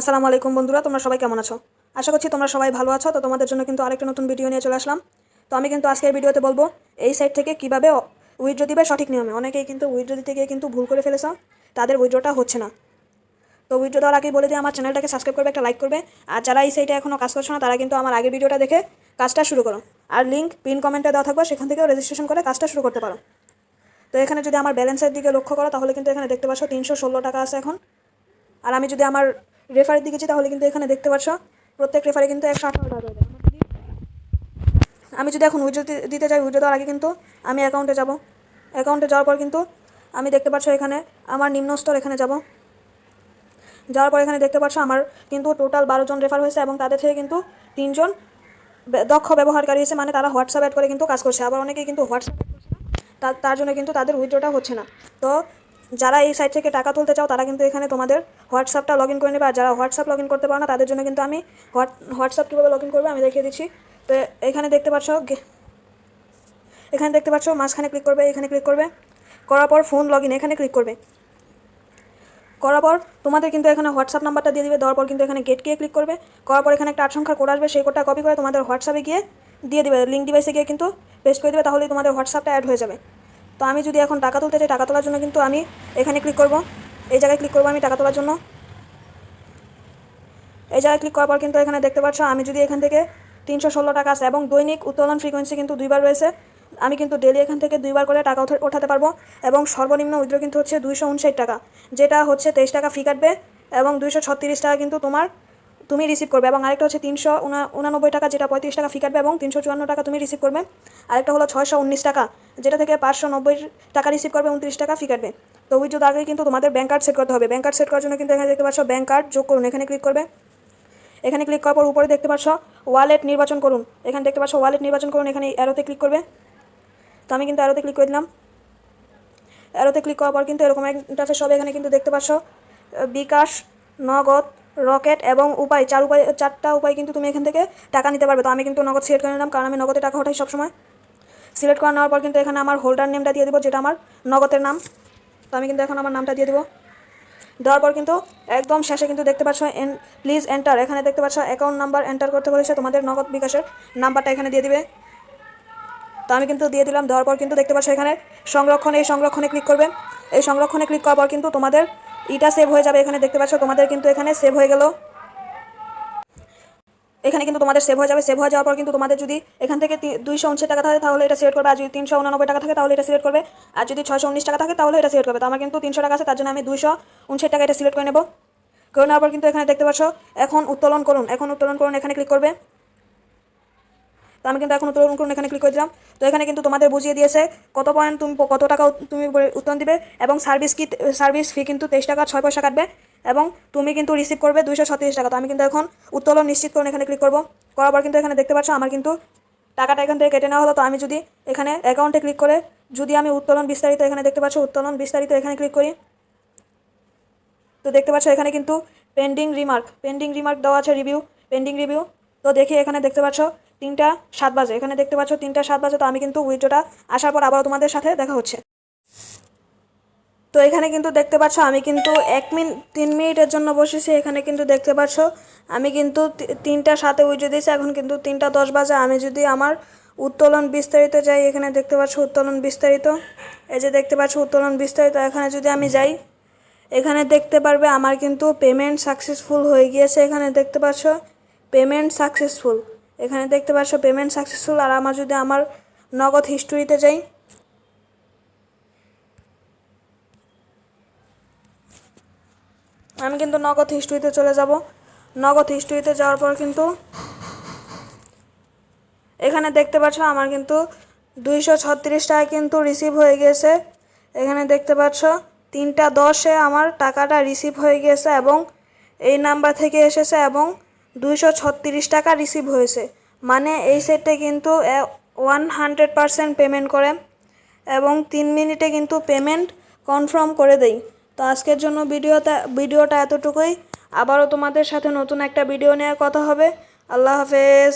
আসসালামু আলাইকুম বন্ধুরা, তোমরা সবাই কেমন আছো? আশা করছি তোমরা সবাই ভালো আছো। তো তোমাদের জন্য কিন্তু আরেকটা নতুন ভিডিও নিয়ে চলে আসলাম। তো আমি কিন্তু আজকের ভিডিওতে বলব, এই সাইট থেকে কীভাবে উইড্রো দিবে সঠিক নিয়মে। অনেকেই কিন্তু উইড্রো দিতে গিয়ে কিন্তু ভুল করে ফেলেছ, তাদের উইড্রোটা হচ্ছে না। তো উইড্রো দেওয়ার আগেই বলে দিই, আমার চ্যানেলটাকে সাবস্ক্রাইব করবে, একটা লাইক করবে। আর যারা এই সাইটে এখনও কাজ করছ না, তারা কিন্তু আমার আগের ভিডিওটা দেখে কাজটা শুরু করো। আর লিঙ্ক পিন কমেন্টে দেওয়া থাকবে, সেখান থেকেও রেজিস্ট্রেশন করে কাজটা শুরু করতে পারো। তো এখানে যদি আমার ব্যালেন্সের দিকে লক্ষ্য করো, তাহলে কিন্তু এখানে দেখতে পাচ্ছ তিনশো ষোলো টাকা আছে এখন। আর আমি যদি আমার রেফারের দিকে তাহলে কিন্তু এখানে দেখতে পাচ্ছ, প্রত্যেক রেফারে কিন্তু একশো আঠারো টাকা দেয়। আমি যদি এখন উইড্রো দিতে চাই উইড্রো দেওয়ার আগে কিন্তু আমি অ্যাকাউন্টে যাব। অ্যাকাউন্টে যাওয়ার পর কিন্তু আমি দেখতে পাচ্ছ এখানে আমার নিম্ন স্তর এখানে যাব। যাওয়ার পর এখানে দেখতে পাচ্ছ আমার কিন্তু টোটাল বারো জন রেফার হয়েছে এবং তাদের থেকে কিন্তু তিনজন দক্ষ ব্যবহারকারী এসে মানে তারা হোয়াটসঅ্যাপ অ্যাড করে কিন্তু কাজ করছে। আবার অনেকেই কিন্তু হোয়াটসঅ্যাপ তার তার জন্য কিন্তু তাদের উইথড্রটা হচ্ছে না। তো যারা এই সাইট থেকে টাকা তুলতে চাও, তারা কিন্তু এখানে তোমাদের হোয়াটসঅ্যাপটা লগ ইন করে নেবে। আর যারা হোয়াটসঅ্যাপ লগ ইন করতে পারো না, তাদের জন্য কিন্তু আমি হোয়াট হোয়াটসঅ্যাপ কীভাবে লগ ইন করবে আমি দেখিয়ে দিচ্ছি। তো এখানে দেখতে পাচ্ছ এখানে দেখতে পাচ্ছ মাঝখানে ক্লিক করবে, এখানে ক্লিক করবে। করার পর ফোন লগ ইন এখানে ক্লিক করবে। করার পর তোমাদের কিন্তু এখানে হোয়াটসঅ্যাপ নাম্বারটা দিয়ে দিবে, দেওয়ার পর কিন্তু এখানে গেট গিয়ে ক্লিক করবে। করার পর এখানে একটা আট সংখ্যার কোড আসবে, সেই কোডটা কপি করে তোমাদের হোয়াটসঅ্যাপে গিয়ে দিয়ে দিবে। লিঙ্ক ডিভাইসে গিয়ে কিন্তু পেস্ট করে দেবে, তাহলেই তোমাদের হোয়াটসঅ্যাপটা অ্যাড হয়ে যাবে। তো আমি যদি এখন টাকা তুলতে চাই, টাকা তোলার জন্য কিন্তু আমি এখানে ক্লিক করব। এই জায়গায় ক্লিক করব আমি টাকা তোলার জন্য। এই জায়গায় ক্লিক করার পর কিন্তু এখানে দেখতে পাচ্ছ, আমি যদি এখান থেকে তিনশো ষোলো টাকা আছে এবং দৈনিক উত্তোলন ফ্রিকোয়েন্সি কিন্তু দুইবার রয়েছে, আমি কিন্তু ডেলি এখান থেকে দুইবার করে টাকা ওঠাতে পারব এবং সর্বনিম্ন উইথড্র কিন্তু হচ্ছে দুইশো উনষাট টাকা, যেটা হচ্ছে তেইশ টাকা ফি কাটবে এবং দুইশো ছত্রিশ টাকা কিন্তু তোমার তুমি রিসিভ করবে এবং আরেকটা হচ্ছে তিনশো উনানব্বই টাকা যেটা পঁয়ত্রিশ টাকা ফি কাটবে এবং তিনশো চুয়ান্ন টাকা তুমি রিসিভ করবে। আরেকটা হলো ছয়শো উনিশ টাকা, যেটা থেকে পাঁচশো নব্বই টাকা রিসিভ করবে, উনত্রিশ টাকা ফি কাটবে। তো উইথড্র আগে কিন্তু তোমাদের ব্যাঙ্ক কার্ড সেট করতে হবে। ব্যাঙ্ক কার্ড সেট করার জন্য কিন্তু এখানে দেখতে পাচ্ছ ব্যাঙ্ক কার্ড যোগ করুন, এখানে ক্লিক করবে। এখানে ক্লিক করার পর উপরে দেখতে পাচ্ছ ওয়ালেট নির্বাচন করুন। এখানে দেখতে পাচ্ছ ওয়ালেট নির্বাচন করুন, এখানে অ্যারোতে ক্লিক করবে। তো আমি কিন্তু অ্যারোতে ক্লিক করে দিলাম। অ্যারোতে ক্লিক করার পর কিন্তু এরকম একটা সব এখানে কিন্তু দেখতে পাচ্ছ। বিকাশ, নগদ রকেট এবং উপায়, চার উপায়, চারটা উপায় কিন্তু তুমি এখান থেকে টাকা নিতে পারবে। তো আমি কিন্তু নগদ সিলেক্ট করে নিলাম, কারণ আমি নগদে টাকা ওঠাই সবসময়। সিলেক্ট করে নেওয়ার পর কিন্তু এখানে আমার হোল্ডার নেমটা দিয়ে দেবো, যেটা আমার নগদের নাম। তো আমি কিন্তু এখন আমার নামটা দিয়ে দেবো। দেওয়ার পর কিন্তু একদম শেষে কিন্তু দেখতে পাচ্ছ এন প্লিজ এন্টার এখানে দেখতে পাচ্ছ অ্যাকাউন্ট নাম্বার এন্টার করতে বলেছে, তোমাদের নগদ বিকাশের নাম্বারটা এখানে দিয়ে দিবে। তো আমি কিন্তু দিয়ে দিলাম, দেওয়ার পর কিন্তু দেখতে পাচ্ছ এখানে সংরক্ষণ, এই সংরক্ষণে ক্লিক করবে। এই সংরক্ষণে ক্লিক করার পর কিন্তু তোমাদের ইটা সেভ হয়ে যাবে এখানে, দেখতে পাচ্ছ? তোমাদের কিন্তু এখানে সেভ হয়ে গেল। এখানে কিন্তু তোমাদের সেভ হয়ে যাবে। সেভ হয়ে যাওয়ার পর কিন্তু তোমাদের যদি এখান থেকে দুইশো উনষাট টাকা থাকে, তাহলে এটা সিলেক্ট করবে। আর যদি তিনশো উনানব্বই টাকা থাকে, তাহলে এটা সিলেক্ট করবে। আর যদি ছয়শো উনিশ টাকা থাকে, তাহলে এটা সিলেক্ট করবে। তো আমার কিন্তু তিনশো টাকা আছে, তার জন্য আমি দুইশো উনষাট টাকা এটা সিলেক্ট করে নেব। করে নেওয়ার পর কিন্তু এখানে দেখতে পাচ্ছ, এখন উত্তোলন করুন। এখন উত্তোলন করুন, এখানে ক্লিক করবে। তো আমি কিন্তু এখন উত্তোলন করুন এখানে ক্লিক করে দিলাম। তো এখানে কিন্তু তোমাদের বুঝিয়ে দিয়েছে কত পয়েন্ট তুমি কত টাকা তুমি উত্তোলন দিবে এবং সার্ভিস কি সার্ভিস ফি কিন্তু তেইশ টাকা ছয় পয়সা কাটবে এবং তুমি কিন্তু রিসিভ করবে দুইশো ছত্রিশ টাকা। তো আমি কিন্তু এখন উত্তোলন নিশ্চিত করুন এখানে ক্লিক করব। করার পর কিন্তু এখানে দেখতে পাচ্ছ আমার কিন্তু টাকাটা এখান থেকে কেটে নেওয়া হলো। তো আমি যদি এখানে অ্যাকাউন্টে ক্লিক করে যদি আমি উত্তোলন বিস্তারিত এখানে দেখতে পাচ্ছ, উত্তোলন বিস্তারিত এখানে ক্লিক করি। তো দেখতে পাচ্ছ এখানে কিন্তু পেন্ডিং রিমার্ক পেন্ডিং রিমার্ক দেওয়া আছে রিভিউ পেন্ডিং রিভিউ তো দেখি এখানে দেখতে পাচ্ছ তিনটা সাত বাজে। এখানে দেখতে পাচ্ছ তিনটা সাত বাজে, তো আমি কিন্তু উইড্রোটা আসার পর আবারও তোমাদের সাথে দেখা হচ্ছে। তো এখানে কিন্তু দেখতে পাচ্ছ আমি কিন্তু এক মিনিট তিন মিনিটের জন্য বসেছি। এখানে কিন্তু দেখতে পাচ্ছ আমি কিন্তু তিনটা সাথে উইড্রো দিয়েছি। এখন কিন্তু তিনটা দশ বাজে। আমি যদি আমার উত্তোলন বিস্তারিত যাই, এখানে দেখতে পাচ্ছ উত্তোলন বিস্তারিত। এই যে দেখতে পাচ্ছ উত্তোলন বিস্তারিত। এখানে যদি আমি যাই, এখানে দেখতে পারবে আমার কিন্তু পেমেন্ট সাকসেসফুল হয়ে গিয়েছে। এখানে দেখতে পাচ্ছ পেমেন্ট সাকসেসফুল এখানে দেখতে পাচ্ছ পেমেন্ট সাকসেসফুল আর আমার যদি আমার নগদ হিস্টোরিতে যাই। আমি কিন্তু নগদ হিস্ট্রিতে চলে যাব। নগদ হিস্ট্রিতে যাওয়ার পর কিন্তু এখানে দেখতে পাচ্ছ আমার কিন্তু দুইশো ছত্রিশ টাকা কিন্তু রিসিভ হয়ে গেছে। এখানে দেখতে পাচ্ছ তিনটা দশে আমার টাকাটা রিসিভ হয়ে গেছে এবং এই নাম্বার থেকে এসেছে এবং দুইশো ছত্রিশ টাকা রিসিভ হয়েছে। মানে এই সেটে কিন্তু ওয়ান হান্ড্রেড পারসেন্ট পেমেন্ট করে এবং তিন মিনিটে কিন্তু পেমেন্ট কনফার্ম করে দেই। তো আজকের জন্য ভিডিওটা ভিডিওটা এতটুকুই। আবারও তোমাদের সাথে নতুন একটা ভিডিও নিয়ে কথা হবে। আল্লাহ হাফেজ।